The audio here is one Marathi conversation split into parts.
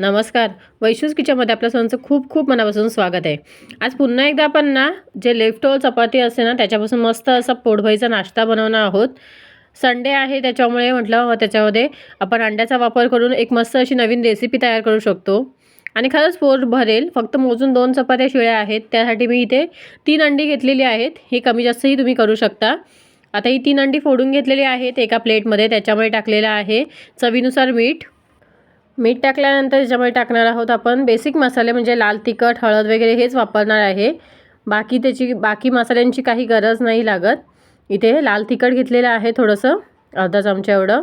नमस्कार. वैशूज किचनमध्ये आपल्या सर्वांचं खूप खूप मनापासून स्वागत आहे. आज पुन्हा एकदा आपण ना जे लेफ्ट ओव्हर चपाती असते ना त्याच्यापासून मस्त असा पोटभईचा नाश्ता बनवणार आहोत. संडे आहे त्याच्यामुळे म्हटलं त्याच्यामध्ये आपण अंड्याचा वापर करून एक मस्त अशी नवीन रेसिपी तयार करू शकतो. आणि खरंच पोट भरेल फक्त मोजून दोन चपात्या शिळ्या आहेत. त्यासाठी मी इथे तीन अंडी घेतलेली आहेत. हे कमी जास्तही तुम्ही करू शकता. आता ही तीन अंडी फोडून घेतलेली आहेत एका प्लेटमध्ये. त्याच्यामध्ये टाकलेलं आहे चवीनुसार मीठ मीठ टाकल्यानंतर त्याच्यामध्ये टाकणार आहोत आपण बेसिक मसाले म्हणजे लाल तिखट हळद वगैरे हेच वापरणार आहे. बाकी त्याची बाकी मसाल्यांची काही गरज नाही लागत. इथे लाल तिखट घेतलेलं आहे थोडंसं अर्धा चमचा एवढं.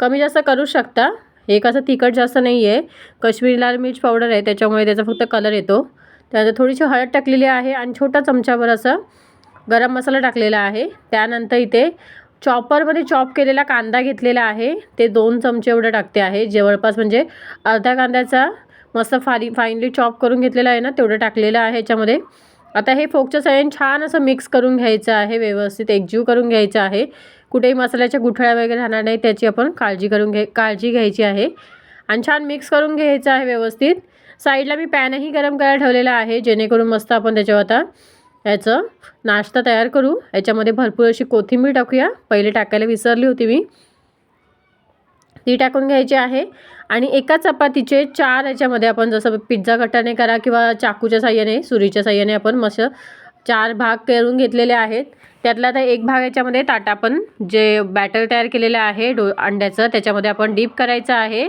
कमी जास्त करू शकता. हे कसं तिखट जास्त नाही आहे कश्मीरी लाल मिर्च पावडर आहे त्याच्यामुळे त्याचा फक्त कलर येतो. त्यानंतर थोडीशी हळद टाकलेली आहे आणि छोटा चमचाभर असं गरम मसाला टाकलेला आहे. त्यानंतर इथे चॉपरमध्ये चॉप केलेला कांदा घेतलेला आहे. ते दोन चमचे एवढं टाकते आहे. जवळपास म्हणजे अर्ध्या कांद्याचा मस्त फारी फाईनली चॉप करून घेतलेला आहे ना तेवढं टाकलेलं आहे याच्यामध्ये. आता हे फोकच्या साह्याने छान असं मिक्स करून घ्यायचं आहे व्यवस्थित एकजीव करून घ्यायचं आहे. कुठेही मसाल्याच्या गुठळ्या वगैरे राहणार नाही त्याची आपण काळजी करून घे काळजी घ्यायची आहे. आणि छान मिक्स करून घ्यायचं आहे व्यवस्थित. साईडला मी पॅनही गरम करायला ठेवलेला आहे जेणेकरून मस्त आपण त्याच्यावर आता याचं नाश्ता तयार करू. याच्यामध्ये भरपूर अशी कोथिंबीर टाकूया. पहिले टाकायला विसरली होती मी. ती टाकून घ्यायची आहे. आणि एका चपातीचे चार याच्यामध्ये आपण जसं पिझ्झा कटाने करा किंवा चाकूच्या साह्याने सुरीच्या साह्याने आपण मस्त चार भाग करून घेतलेले आहेत. त्यातला आता एक भाग याच्यामध्ये ताटा आपण जे बॅटर तयार केलेलं आहे डो अंड्याचं त्याच्यामध्ये आपण डीप करायचं आहे.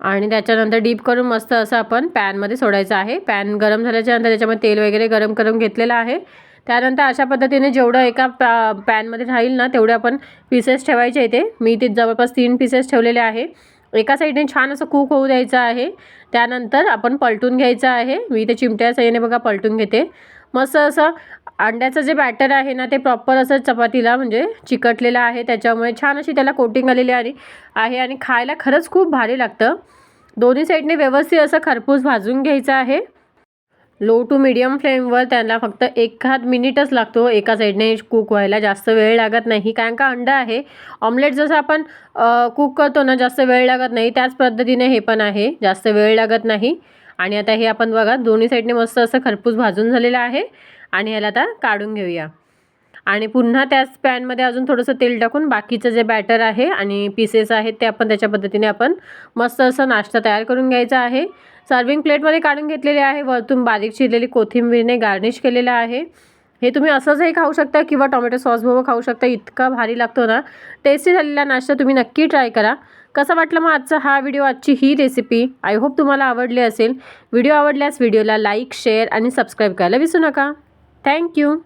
आणि त्याच्यानंतर डीप करून मस्त असं आपण पॅनमध्ये सोडायचं आहे. पॅन गरम झाल्याच्यानंतर त्याच्यामध्ये तेल वगैरे गरम करून घेतलेलं आहे. त्यानंतर अशा पद्धतीने जेवढं एका पॅ पॅनमध्ये राहील ना तेवढे आपण पीसेस ठेवायचे इथे. मी इथे जवळपास तीन पीसेस ठेवलेले आहे. एका साईडने छान असं कूक होऊ द्यायचं आहे. त्यानंतर आपण पलटून घ्यायचं आहे. मी इथे चिमट्या साईडने बघा पलटून घेते. मस्त असं अंड्याचं जे बॅटर आहे ना ते प्रॉपर असं चपातीला म्हणजे चिकटलेलं आहे. त्याच्यामुळे छान अशी त्याला कोटिंग आलेली आणि आहे आणि खायला खरंच खूप भारी लागतं. दोन्ही साईडने व्यवस्थित असं खरपूस भाजून घ्यायचं आहे. लो टू मिडियम फ्लेमवर त्यांना फक्त एखाद मिनिटच लागतो. एका साईडने कुक व्हायला जास्त वेळ लागत नाही. कारण का अंडं आहे. ऑमलेट जसं आपण कुक करतो ना जास्त वेळ लागत नाही. त्याच पद्धतीने हे पण आहे. जास्त वेळ लागत नाही. आणि आता हे आपण बघा दोन्ही साईडने मस्त असं खरपूस भाजून झालेलं आहे. आणि ह्याला आता काढून घेऊया. आणि पुन्हा त्याच पॅनमध्ये अजून थोडंसं तेल टाकून बाकीचं जे बॅटर आहे आणि पीसेस आहेत ते आपण त्याच्या पद्धतीने आपण मस्त असं नाश्ता तयार करून घ्यायचा आहे. सर्विंग प्लेटमध्ये काढून घेतलेले आहे. वरतून बारीक चिरलेली कोथिंबीरने गार्निश केलेलं आहे. हे तुम्ही असंचही खाऊ शकता किंवा टोमॅटो सॉसबरोबर खाऊ शकता. इतका भारी लागतो ना. टेस्टी झालेला नाश्ता तुम्ही नक्की ट्राय करा. कसा वाटलं मग आजचा हा व्हिडिओ आजची ही रेसिपी आय होप तुम्हाला आवडली असेल. व्हिडिओ आवडल्यास व्हिडिओला लाईक शेअर आणि सबस्क्राईब करायला विसरू नका. Thank you.